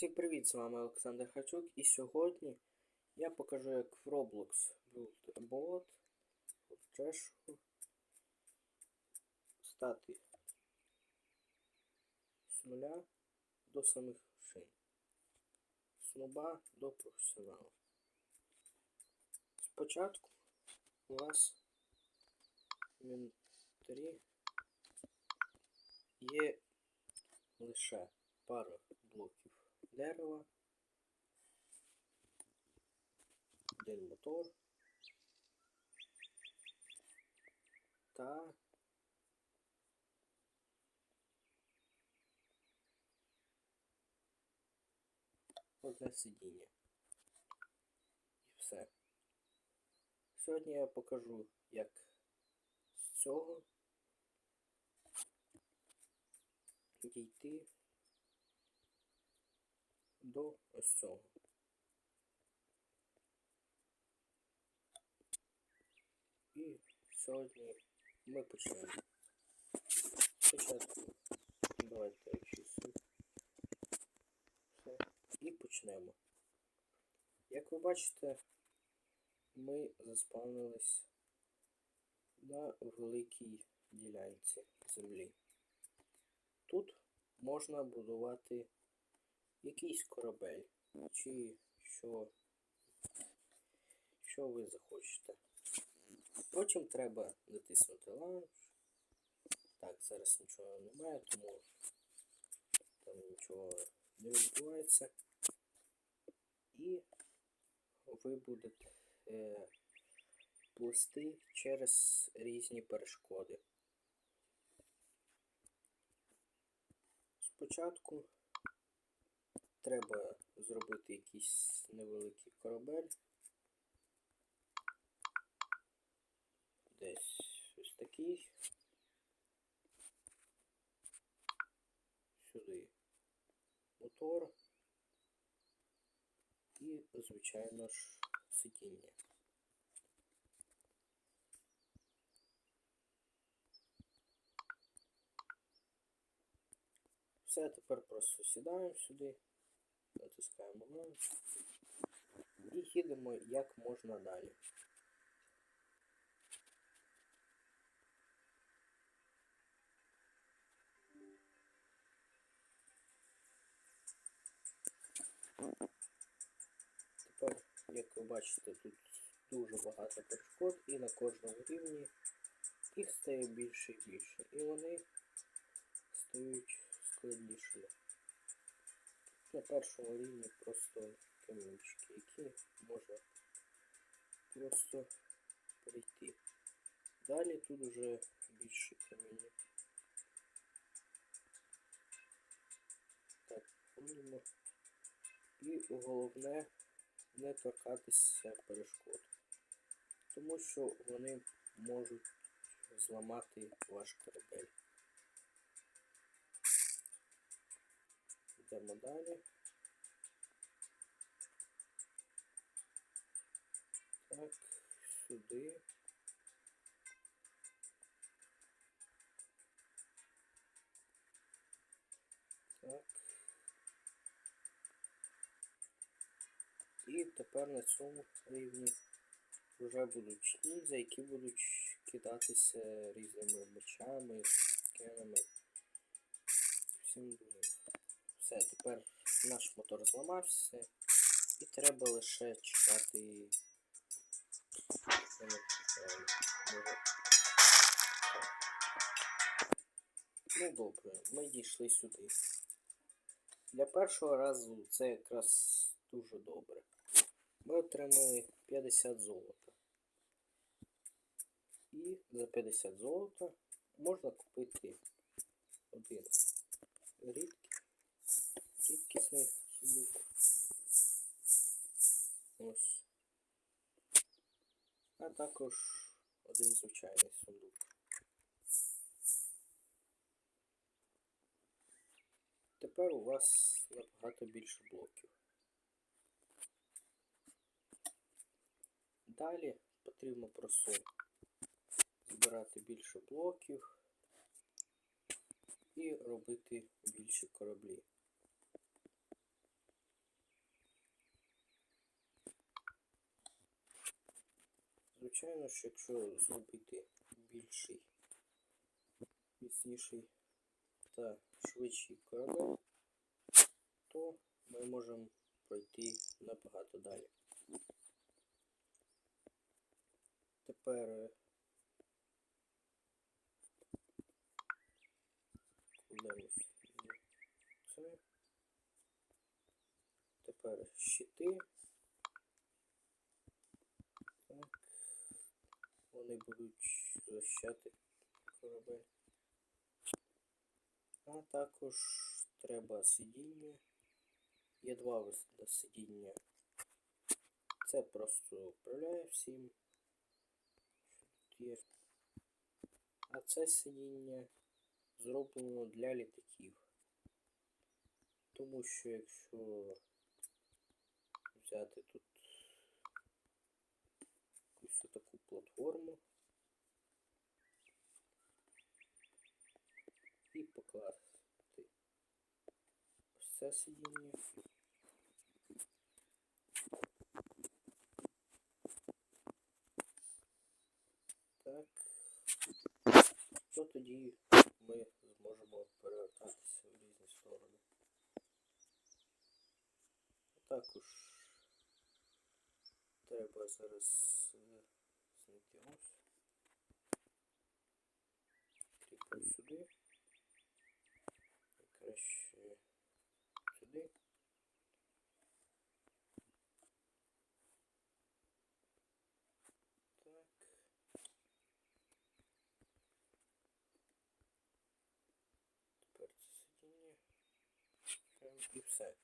Всім привіт, з вами Олександр Хачук і сьогодні я покажу як в Roblox Build Bot в чешу стати з нуля до самих шин. З нуба до професіонала. Спочатку у вас в інвентарі є лише пара блоків дерева, один мотор та одне сидіння. І все. Сьогодні я покажу, як з цього дійти до ось цього. І сьогодні ми почнемо. Спочатку давайте очистимо. Все. І почнемо. Як ви бачите, ми заспавнились на великій ділянці землі. Тут можна будувати якийсь корабель, чи що, що ви захочете. Потім треба натиснути лаунч. Так, зараз нічого немає, тому там нічого не відбувається. І ви будете е, плисти через різні перешкоди. Спочатку треба зробити якийсь невеликий корабель. Десь ось такий. Сюди мотор і, звичайно ж, сидіння. Все, тепер просто сідаємо сюди, натискаємо launch і їдемо як можна далі. Тепер, як ви бачите, тут дуже багато перешкод і на кожному рівні їх стає більше і більше. І вони стають складнішими. На першому рівні просто камінчики, які можна просто пройти. Далі тут вже більше каміння. Так, ходимо. І головне не торкатися перешкод. Тому що вони можуть зламати ваш корабель. Йдемо далі. Так, сюди. Так. І тепер на цьому рівні вже будуть ніндзя, які будуть кидатися різними мечами, скенами. Всім буде. Все, тепер наш мотор зламався. І треба лише чекати. Ну добре, ми дійшли сюди. Для першого разу це якраз дуже добре. Ми отримали 50 золота. І за 50 золота можна купити один рідкий, рідкісний сундук. Ось. А також один звичайний сундук. Тепер у вас набагато більше блоків. Далі потрібно просто збирати більше блоків і робити більші кораблі. Звичайно ж, якщо зробити більший, міцніший та швидший корабель, то ми можемо пройти набагато далі. Тепер е, кладемось це. Тепер щити. Так. Вони будуть захищати корабель. А також треба сидіння. Є два види сидіння. Це просто управляє всім. А це сидіння зроблено для літаків. Тому що якщо взяти тут платформу і покласти ось це сидіння. Так. То тоді ми зможемо перевертатися в різні сторони. Також треба зараз ось. Кріпимо сюди. Краще сюди. Так. Тепер це сидіння. Прям і все.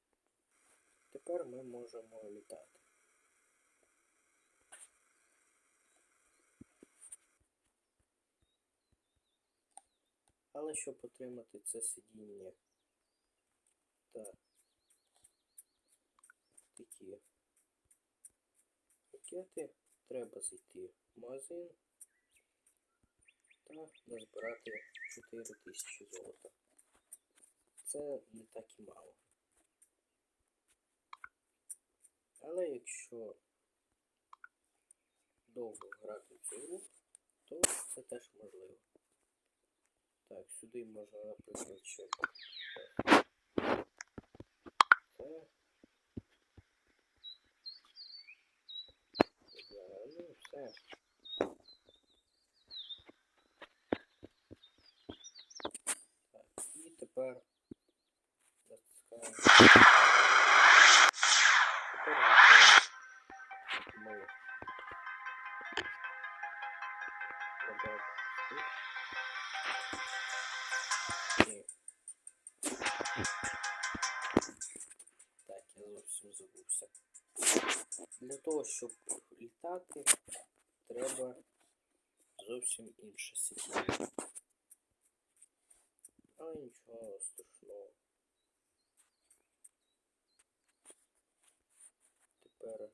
Тепер ми можемо літати. Але щоб отримати це сидіння та такі ракети, треба зайти в магазин та назбирати 4000 золота. Це не так і мало. Але якщо довго грати в цю гру, то це теж можливо. Так, сюди можна, наприклад, ще все. Щоб літати, треба зовсім інше сидіння. Але нічого страшного. Тепер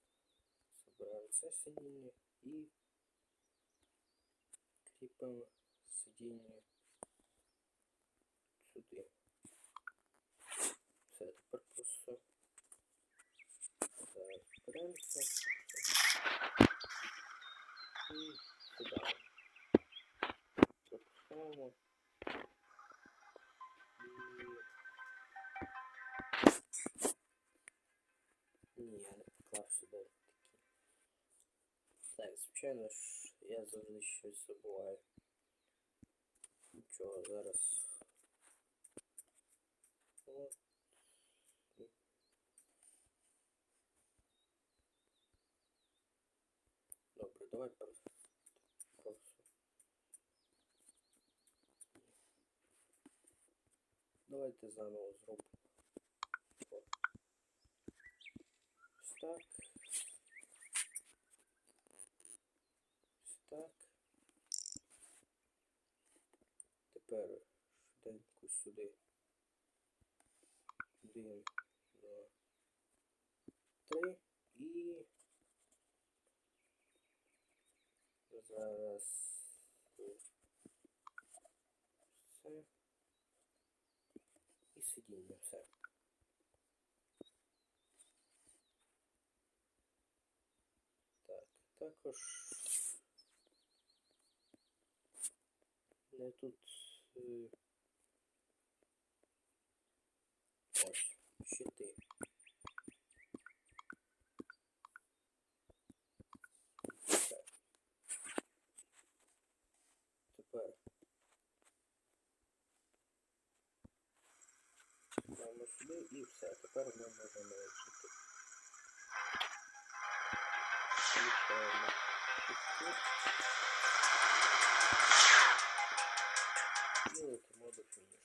забираємо це сидіння і кріпимо сидіння сюди. Все, тепер просто зараз беремося і сюди. Запускаємо. І... Ні, я не поклав сюди такі. Так, звичайно ж, я завжди щось забуваю. Нічого, зараз. От. Добре, давай просто. просто. Давайте заново зробимо. Ось так. Ось так. Тепер швиденько сюди. Один, два, три Зараз. Все. І сидіння все. Так, також не тут е, ось щити. Маємо сюди і все. Тепер ми можемо вчити. Включаємо. І летимо до фінішу.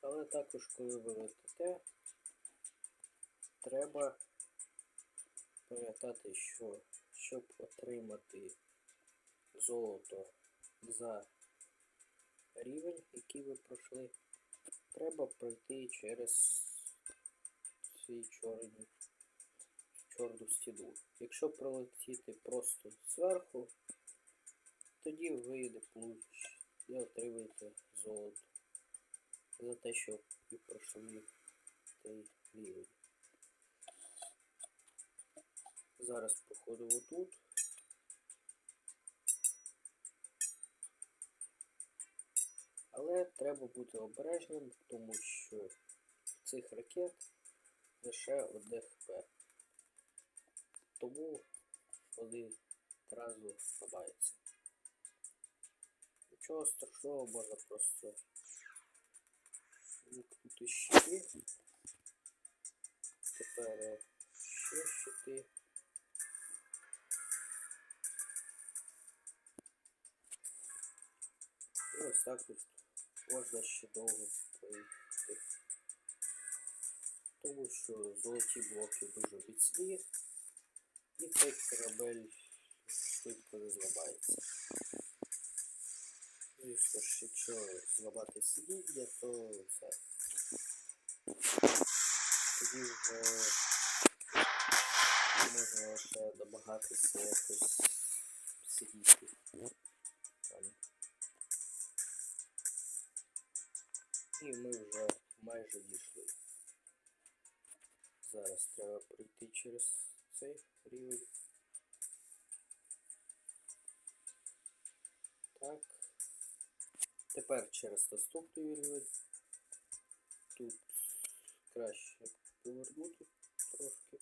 Але також, коли ви летите, треба пам'ятати, що щоб отримати золото за рівень, який ви пройшли, треба пройти через цей чорний чорну стіну. Якщо пролетіти просто зверху, тоді вийде плуч і отримаєте золото за те, що ви пройшли цей рівень. Зараз проходимо тут. Але треба бути обережним, тому що цих ракет лише одне хп. Тому вони одразу ламаються. Нічого страшного, можна просто вимкнути щити. Тепер е, ще щити. І ось так от можна ще довго пройти. Тому що золоті блоки дуже міцні і цей корабель швидко не зламається. Звісно ж, якщо зламати сидіння, то все. Тоді вже можна лише намагатися якось сидіти. І ми вже майже дійшли. Зараз треба пройти через цей рівень. Так. Тепер через наступний рівень. Тут краще повернути трошки.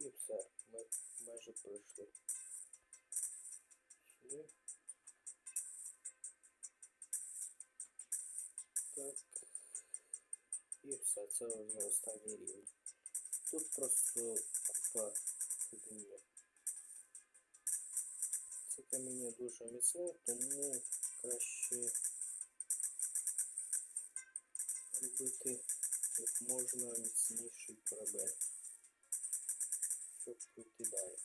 І все, ми майже пройшли. Сюди. Так. І все, це вже останній рівень. Тут просто купа каміння. Це каміння дуже міцне, тому краще робити як можна міцніший корабель, щоб пройти далі.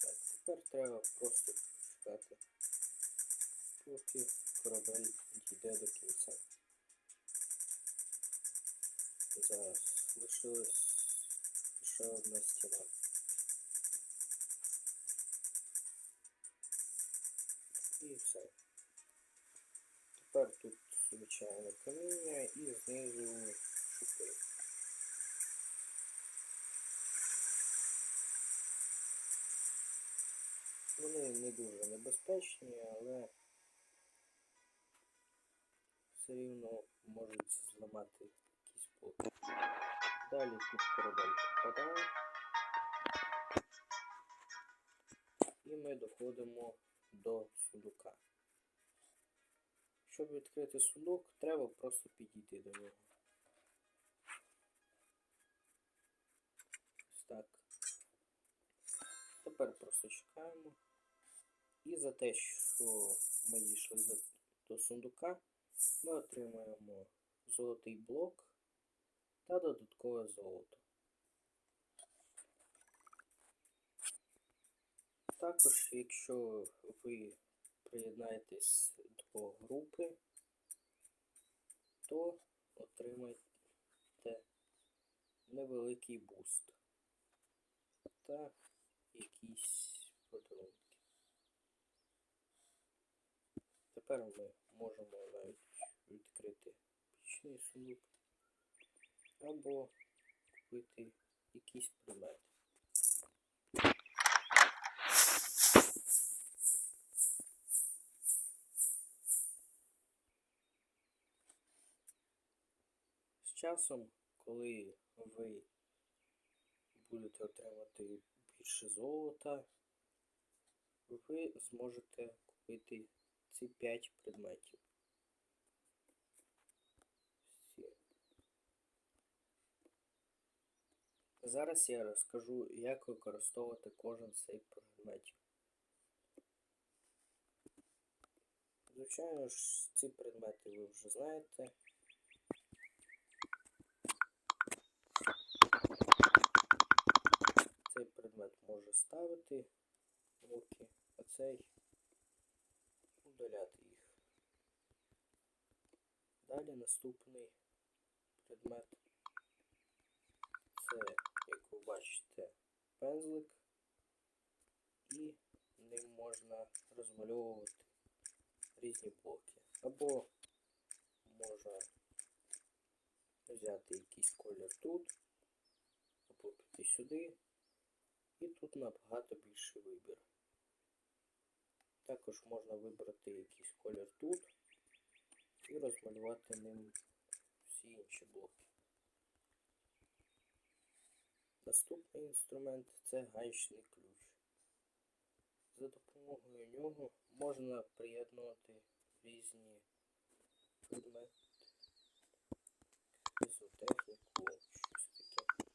Так, тепер треба просто почекати, поки корабель дійде до кінця. Зараз лишилась лише одна стіна. І все. Тепер тут звичайне каміння і знизу дуже небезпечні, але все рівно можуть зламати якісь блоки. Далі тут корабель попадає. І ми доходимо до сундука. Щоб відкрити сундук, треба просто підійти до нього. Ось так. Тепер просто чекаємо. І за те, що ми дійшли до сундука, ми отримаємо золотий блок та додаткове золото. Також, якщо ви приєднаєтесь до групи, то отримаєте невеликий буст та якісь подарунки. Тепер ми можемо навіть відкрити пічний сундук або купити якийсь предмет. З часом, коли ви будете отримати більше золота, ви зможете купити ці 5 предметів. Зараз я розкажу, як використовувати кожен цих предметів. Звичайно ж, ці предмети ви вже знаєте. Цей предмет може ставити блоки, а цей удаляти їх. Далі наступний предмет це, як ви бачите, пензлик, і ним можна розмальовувати різні блоки. Або можна взяти якийсь колір тут, або піти сюди, і тут набагато більший вибір. Також можна вибрати якийсь колір тут і розмалювати ним всі інші блоки. Наступний інструмент це гаечний ключ. За допомогою нього можна приєднувати різні предмети, різну техніку, щось таке.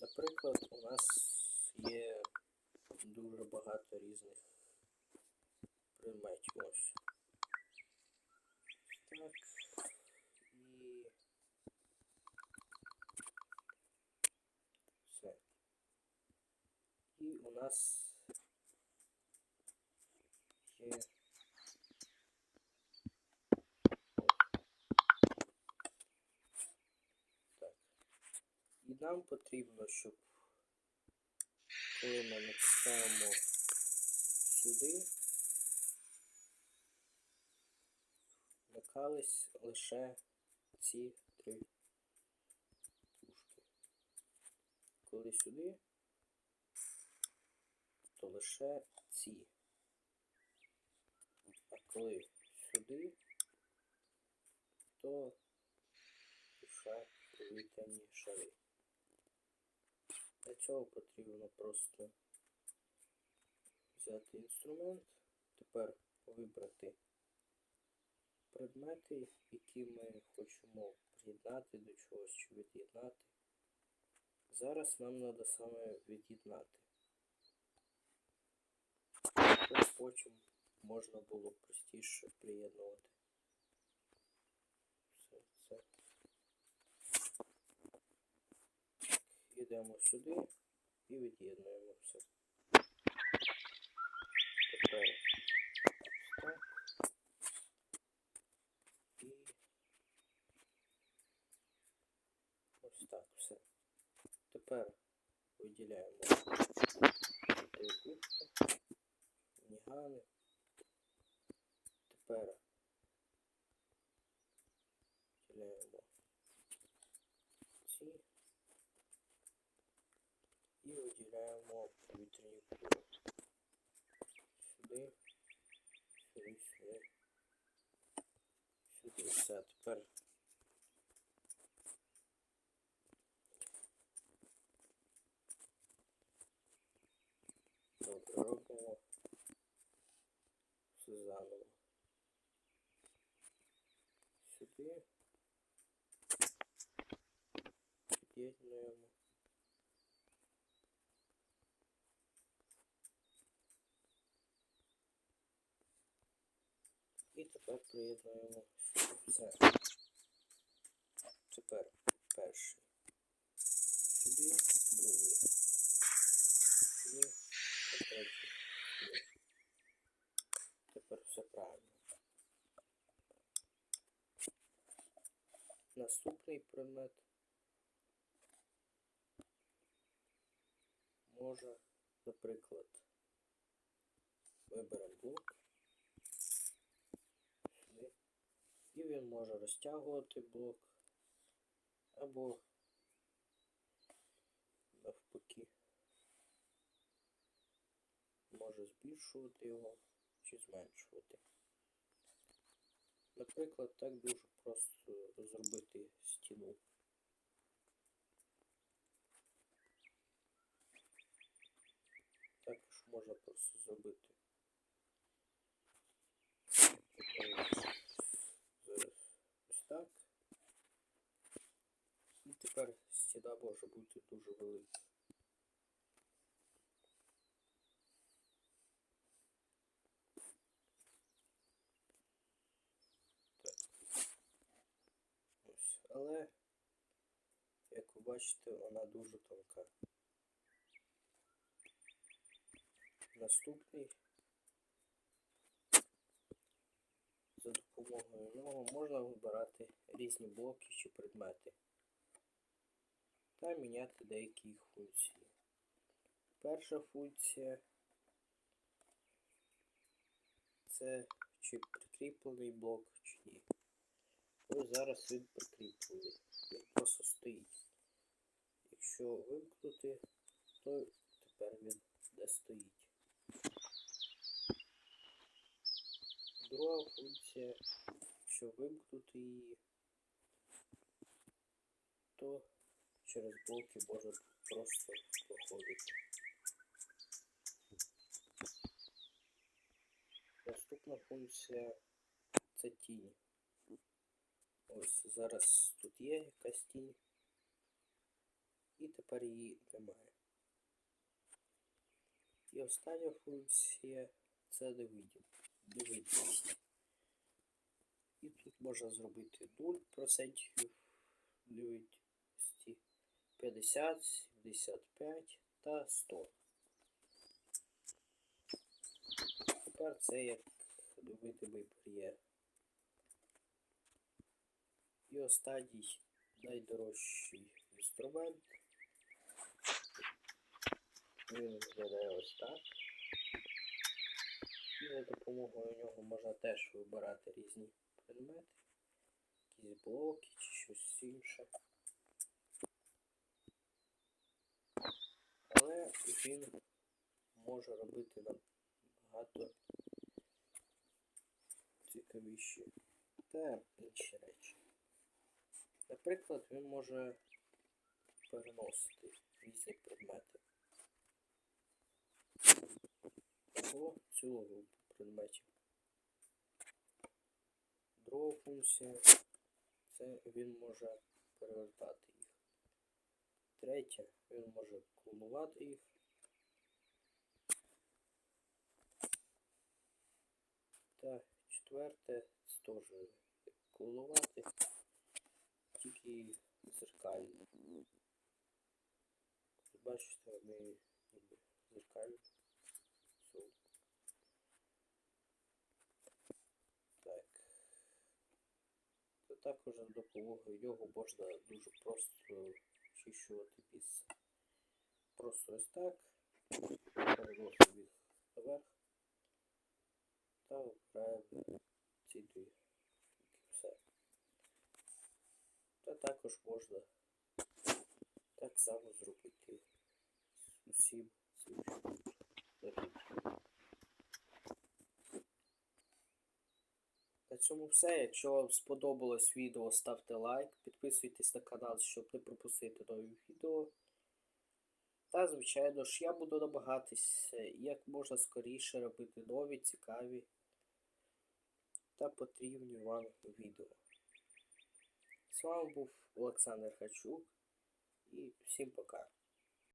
Наприклад, у нас є дуже багато різних предметів ось. Так. І все. І у нас є так. І нам потрібно, щоб коли ми натискаємо сюди, вмикались лише ці три пушки. Коли сюди, то лише ці. А коли сюди, то лише повітряні шари. Для цього потрібно просто взяти інструмент, тепер вибрати предмети, які ми хочемо приєднати до чогось чи від'єднати. Зараз нам треба саме від'єднати. Потім можна було простіше приєднувати. Все це. Йдемо сюди і від'єднуємо все. Тепер так. І ось так все. Тепер виділяємо трикутки, нігани. Тепер виділяємо ці і виділяємо повітряні кулі. Сюди, сюди, сюди, сюди. Все, тепер добре робимо все заново. Сюди. Під'єднуємо. І тепер приєднуємо. Все. Тепер перший. Сюди, другий. наступний предмет. Може, наприклад, виберемо блок. І він може розтягувати блок або навпаки. Може збільшувати його чи зменшувати. Наприклад, так дуже просто зробити стіну. Також можна просто зробити. Ось так. І тепер стіна може бути дуже велика. Ось. Але, як ви бачите, вона дуже тонка. Наступний. За допомогою нього можна вибирати різні блоки чи предмети та міняти деякі їх функції. Перша функція це чи прикріплений блок, чи ні. Ось зараз він прикріплений. Якщо вимкнути, то тепер він де стоїть. Друга функція, якщо вимкнути її, то через блоки може просто проходити. Наступна функція це тінь. Ось зараз тут є якась тінь. І тепер її немає. І остання функція це невидимість. І тут можна зробити 0% невидимості, 50, 75 та 100. Тепер це як невидимий бар'єр. І останній найдорожчий інструмент. Він виглядає ось так. І за допомогою нього можна теж вибирати різні предмети, якісь блоки чи щось інше. Але він може робити нам набагато цікавіші та інші речі. Наприклад, він може переносити різні предмети. Цілу групу предметів. Друга функція це він може перевертати їх. Третя, він може клонувати їх. Та четверте теж клонувати, тільки зеркально. Бачите, вони ніби зеркальні. Все. Так. То також за допомогою нього можна дуже просто очищувати місце. Просто ось так. Переносимо їх наверх. Та вибираємо ці дві. Все. Та також можна так само зробити з усім цим. На цьому все. Якщо вам сподобалось відео, ставте лайк, підписуйтесь на канал, щоб не пропустити нові відео. Та, звичайно ж, я буду намагатися як можна скоріше робити нові, цікаві та потрібні вам відео. З вами був Олександр Хачук і всім пока.